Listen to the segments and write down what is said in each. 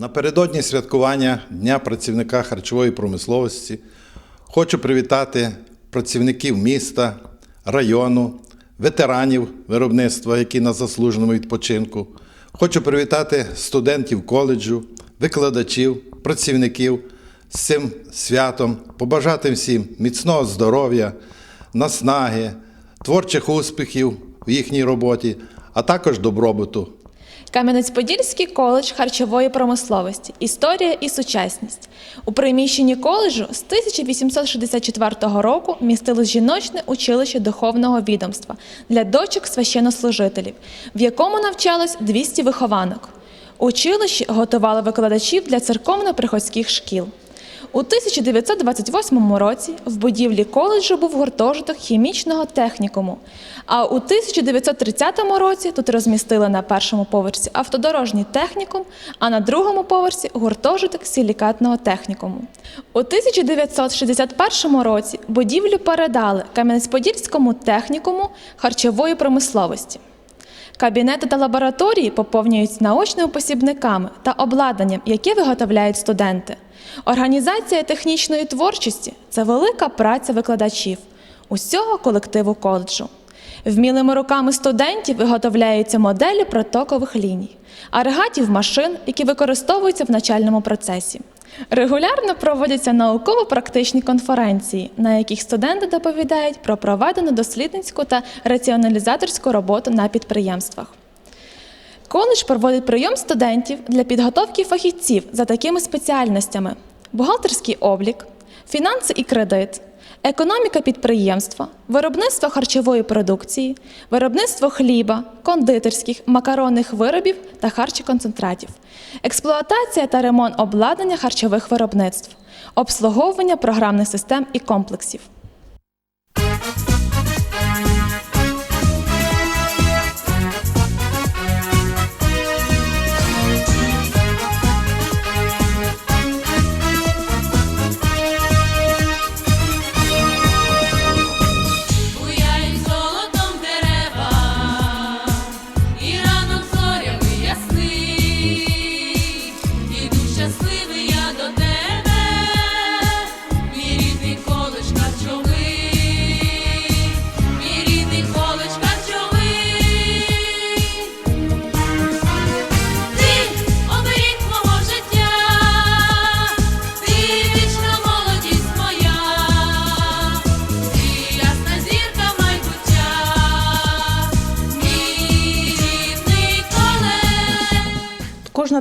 Напередодні святкування Дня працівника харчової промисловості хочу привітати працівників міста, району, ветеранів виробництва, які на заслуженому відпочинку. Хочу привітати студентів коледжу, викладачів, працівників з цим святом, побажати всім міцного здоров'я, наснаги, творчих успіхів в їхній роботі, а також добробуту. Кам'янець-Подільський коледж харчової промисловості. Історія і сучасність. У приміщенні коледжу з 1864 року містилось жіночне училище духовного відомства для дочок священнослужителів, в якому навчалось 200 вихованок. Училище готувало викладачів для церковно-приходських шкіл. У 1928 році в будівлі коледжу був гуртожиток хімічного технікуму. А у 1930 році тут розмістили на першому поверсі автодорожній технікум, а на другому поверсі гуртожиток силікатного технікуму. У 1961 році будівлю передали Кам'янець-Подільському технікуму харчової промисловості. Кабінети та лабораторії поповнюють наочними посібниками та обладнанням, яке виготовляють студенти. Організація технічної творчості це велика праця викладачів усього колективу коледжу. Вмілими руками студентів виготовляються моделі протокових ліній, агрегатів машин, які використовуються в навчальному процесі. Регулярно проводяться науково-практичні конференції, на яких студенти доповідають про проведену дослідницьку та раціоналізаторську роботу на підприємствах. Коледж проводить прийом студентів для підготовки фахівців за такими спеціальностями: бухгалтерський облік, фінанси і кредит, економіка підприємства, виробництво харчової продукції, виробництво хліба, кондитерських, макаронних виробів та харчоконцентратів, експлуатація та ремонт обладнання харчових виробництв, обслуговування програмних систем і комплексів.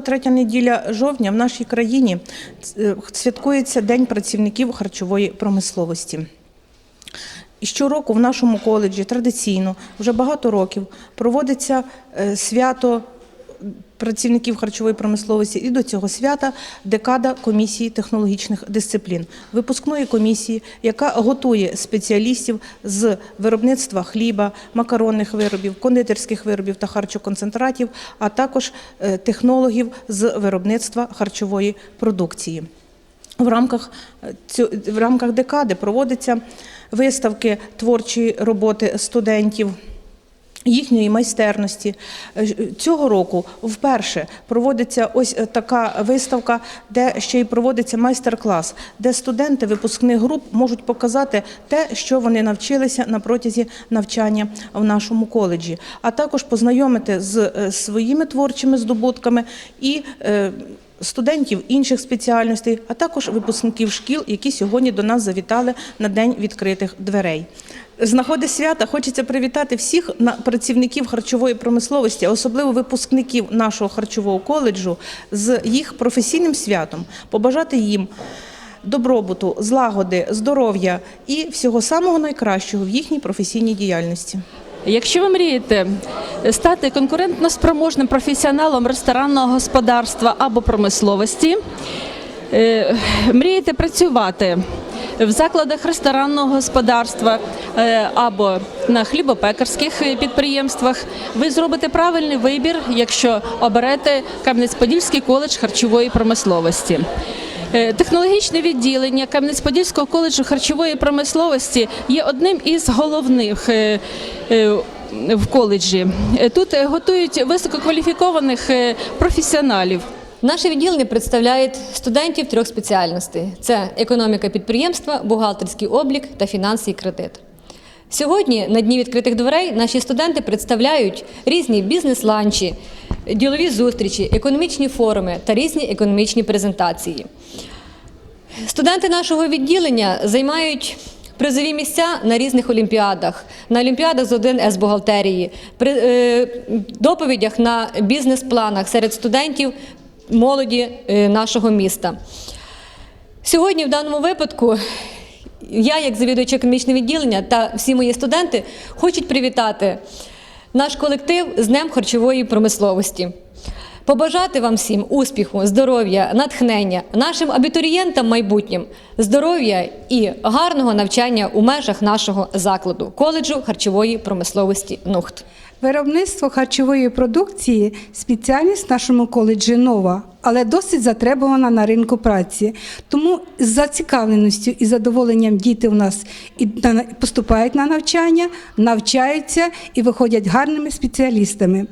Третя неділя жовтня в нашій країні е, святкується День працівників харчової промисловості. І щороку в нашому коледжі традиційно вже багато років проводиться е, свято працівників харчової промисловості і до цього свята декада комісії технологічних дисциплін, випускної комісії, яка готує спеціалістів з виробництва хліба, макаронних виробів, кондитерських виробів та харчоконцентратів, а також е, технологів з виробництва харчової продукції. В рамках е, в рамках декади проводяться виставки творчої роботи студентів. Їхньої майстерності. Е, цього року вперше проводиться ось е, така виставка, де ще й проводиться майстер-клас, де студенти випускних груп можуть показати те, що вони навчилися на протязі навчання в нашому коледжі, а також познайомити з е, своїми творчими здобутками і студентів інших спеціальностей, а також випускників шкіл, які сьогодні до нас завітали на день відкритих дверей. З нагоди свята хочеться привітати всіх працівників харчової промисловості, особливо випускників нашого харчового коледжу з їх професійним святом, побажати їм добробуту, злагоди, здоров'я і всього самого найкращого в їхній професійній діяльності. Якщо ви мрієте стати конкурентноспроможним професіоналом ресторанного господарства або промисловості, е, мрієте працювати в закладах ресторанного господарства е, або на хлібопекарських підприємствах, ви зробите правильний вибір, якщо оберете Кам'янець-Подільський коледж харчової промисловості. Е, Технологічне відділення Кам'янець-Подільського коледжу харчової промисловості є одним із головних в коледжі. Е, Тут е, готують висококваліфікованих е, професіоналів. Наше відділення представляє студентів трьох спеціальностей: це економіка підприємства, бухгалтерський облік та фінанси і кредит. Сьогодні на дні відкритих дверей наші студенти представляють різні бізнес-ланчі, ділові зустрічі, економічні форуми та різні економічні презентації. Студенти нашого відділення займають призові місця на різних олімпіадах, на олімпіадах з 1С бухгалтерії, при е, доповідях на бізнес-планах серед студентів молоді е, нашого міста. Сьогодні, в даному випадку, я, як завідувач економічного відділення та всі мої студенти, хочуть привітати наш колектив з Днем харчової промисловості. Побажати вам всім успіху, здоров'я, натхнення, нашим абітурієнтам майбутнім, здоров'я і гарного навчання у межах нашого закладу коледжу харчової промисловості НУХТ. Виробництво харчової продукції спеціальність в нашому коледжі нова, але досить затребувана на ринку праці. Тому з зацікавленістю і задоволенням діти у нас і поступають на навчання, навчаються і виходять гарними спеціалістами.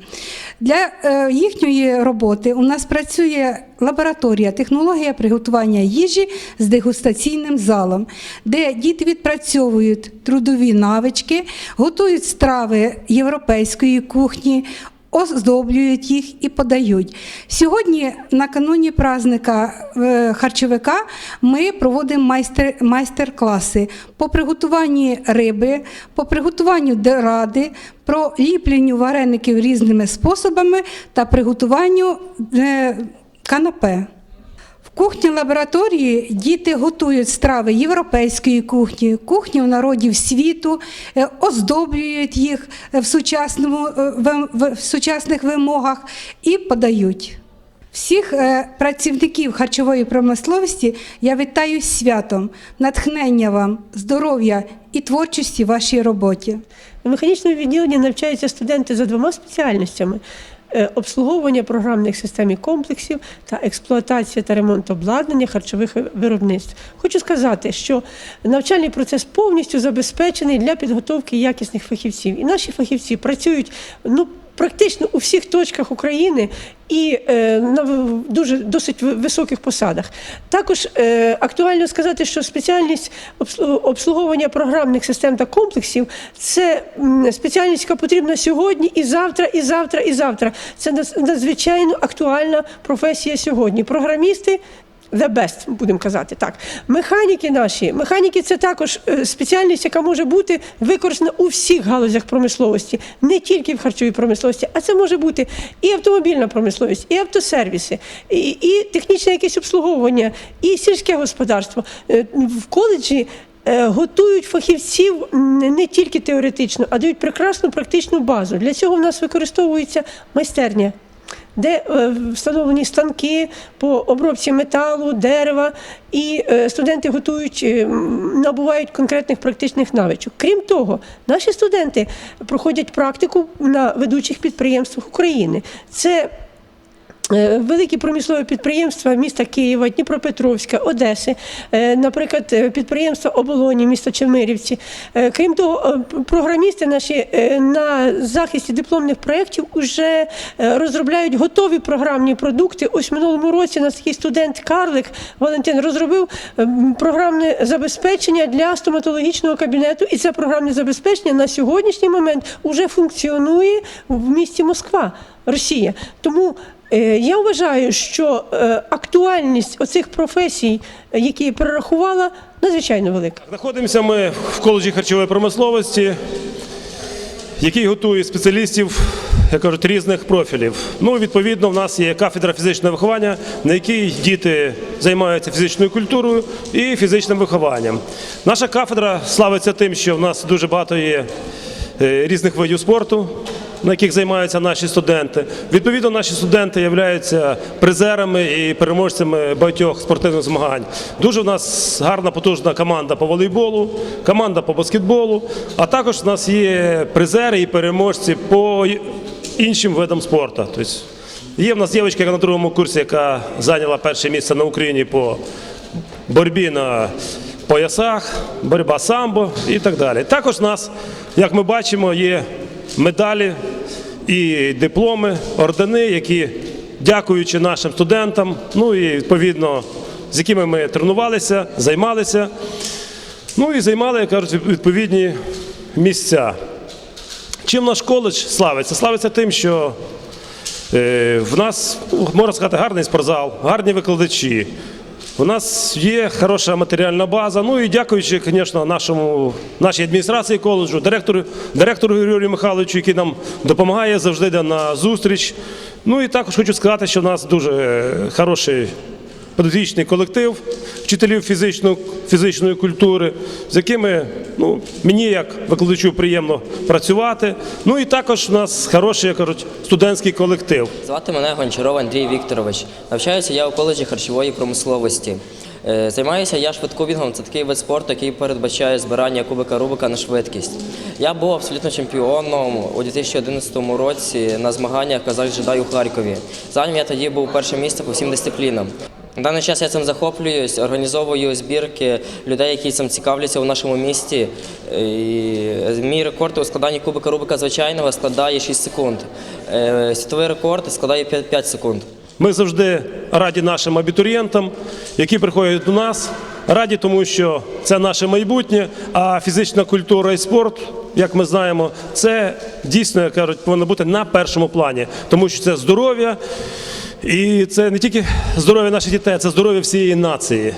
Для е, їхньої роботи у нас працює лабораторія, технологія приготування їжі з дегустаційним залом, де діти відпрацьовують трудові навички, готують страви європейської кухні. Оздоблюють їх і подають. Сьогодні, накануні праздника е, харчовика, ми проводимо майстер, майстер-класи по приготуванні риби, по приготуванню доради, про ліпленню вареників різними способами та приготуванню е, канапе. Кухні лабораторії діти готують страви європейської кухні, кухні народів світу, е, оздоблюють їх в, сучасному, е, в- сучасних вимогах і подають. Всіх е, працівників харчової промисловості я вітаю святом, натхнення вам, здоров'я і творчості в вашій роботі. У механічному відділенні навчаються студенти за двома спеціальностями. Е, Обслуговування програмних систем і комплексів та експлуатація та ремонт обладнання харчових виробництв. Хочу сказати, що навчальний процес повністю забезпечений для підготовки якісних фахівців. І наші фахівці працюють ну, практично у всіх точках України і е, на дуже досить високих посадах. Також е, актуально сказати, що спеціальність обслу- обслуговування програмних систем та комплексів це спеціальність, яка потрібна сьогодні, і завтра, і завтра, і завтра. Це надзвичайно актуальна професія сьогодні. Програмісти. The best, будемо казати так. Механіки наші, механіки це також е, спеціальність, яка може бути використана у всіх галузях промисловості, не тільки в харчовій промисловості, а це може бути і автомобільна промисловість, і автосервіси, і, і технічне якесь обслуговування, і сільське господарство. Е, В коледжі е, готують фахівців не тільки теоретично, а дають прекрасну практичну базу. Для цього в нас використовується майстерня де е, встановлені станки по обробці металу, дерева, і е, студенти готують, е, набувають конкретних практичних навичок. Крім того, наші студенти проходять практику на ведучих підприємствах України. Це Великі промислові підприємства міста Києва, Дніпропетровська, Одеси, е, наприклад, е, підприємства Оболоні, міста Чемирівці. Е, Крім того, е, програмісти наші е, на захисті дипломних проєктів вже е, розробляють готові програмні продукти. Ось в минулому році наш такий студент Карлик Валентин розробив е, програмне забезпечення для стоматологічного кабінету. І це програмне забезпечення на сьогоднішній момент вже функціонує в місті Москва, Росія. Тому Е, Я вважаю, що е, актуальність оцих професій, е, які я перерахувала, надзвичайно велика. Знаходимося ми в коледжі харчової промисловості, який готує спеціалістів, як кажуть, різних профілів. Ну, відповідно, в нас є кафедра фізичного виховання, на якій діти займаються фізичною культурою і фізичним вихованням. Наша кафедра славиться тим, що в нас дуже багато є е, різних видів спорту. На яких займаються наші студенти. Відповідно, наші студенти являються призерами і переможцями багатьох спортивних змагань. Дуже в нас гарна потужна команда по волейболу, команда по баскетболу, а також в нас є призери і переможці по іншим видам спорту. Тобто є в нас дівчинка яка на другому курсі, яка зайняла перше місце на Україні по боротьбі на поясах, боротьба самбо і так далі. Також нас, як ми бачимо, є медалі і дипломи, ордени, які дякуючи нашим студентам, ну і відповідно, з якими ми тренувалися, займалися. Ну і займали, як кажуть, відповідні місця. Чим наш коледж славиться? Славиться тим, що е, в нас, ну, можна сказати, гарний спортзал, гарні викладачі. У нас є хороша матеріальна база. Ну і дякуючи, звісно, нашому нашій адміністрації коледжу, директору, директору Юрію Михайловичу, який нам допомагає завжди йде на зустріч. Ну і також хочу сказати, що в нас дуже е, хороший педагогічний колектив вчителів фізичної, фізичної культури, з якими ну, мені як викладачу приємно працювати. Ну і також у нас хороший, як кажуть, студентський колектив. Звати мене Гончаров Андрій Вікторович. Навчаюся я у коледжі харчової промисловості. Е, Займаюся я швидкобігом. Це такий вид спорту, який передбачає збирання кубика Рубика на швидкість. Я був абсолютно чемпіоном у 2011 році на змаганнях казах джедай у Харкові. Зайняв я тоді був перше місце по всім дисциплінам. На даний час я цим захоплююсь, організовую збірки людей, які цим цікавляться у нашому місті. І мій рекорд у складанні кубика Рубика звичайного складає 6 секунд. Е, Світовий рекорд складає 5, 5 секунд. Ми завжди раді нашим абітурієнтам, які приходять до нас. Раді, тому що це наше майбутнє, а фізична культура і спорт, як ми знаємо, це дійсно, як кажуть, повинно бути на першому плані, тому що це здоров'я, і це не тільки здоров'я наших дітей, це здоров'я всієї нації.